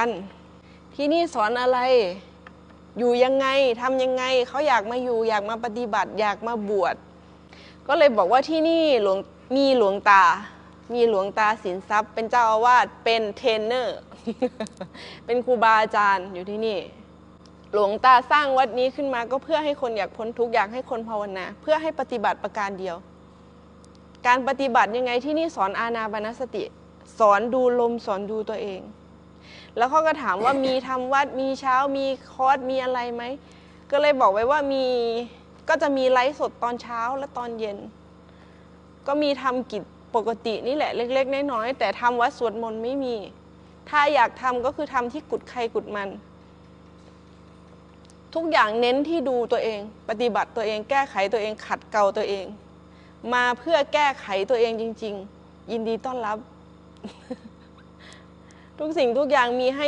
กัน ที่นี่สอนอะไร อยู่ยังไงทำยังไงเขาอยากมาอยู่อยากมาปฏิบัติ อยากมาบวชก็เลยบอกว่าที่นี่หลวงมีหลวงตา มีหลวงตาสินทรัพย์ เป็นเจ้าอาวาสเป็นเทรนเนอร์ เป็นครูบาอาจารย์อยู่ที่นี่ หลวงตาสร้างวัดนี้ขึ้นมาก็เพื่อให้คนอยากพ้นทุกข์อยากให้คนภาวนาเพื่อให้ปฏิบัติประการเดียว การปฏิบัติยังไงที่นี่สอนอาณาปานสติ สอนดูลมสอนดูตัวเอง แล้วเขาก็ถามว่ามีทำวัดมีเช้ามีคอร์สมีอะไรไหมก็เลยบอกไว้ว่ามีก็จะมีไลฟ์สดตอนเช้าและตอนเย็น ก็มีทำกิจปกตินี่แหละเล็ก ๆ น้อยๆแต่ทำวัดสวดมนต์ไม่มี ถ้าอยากทำก็คือทำที่กุดใครกุดมัน ทุกอย่างเน้นที่ดูตัวเอง ปฏิบัติตัวเองแก้ไขตัวเองขัดเกลาตัวเอง มาเพื่อแก้ไขตัวเองจริง ๆ ยินดีต้อนรับ ทุกสิ่งทุกอย่างมีให้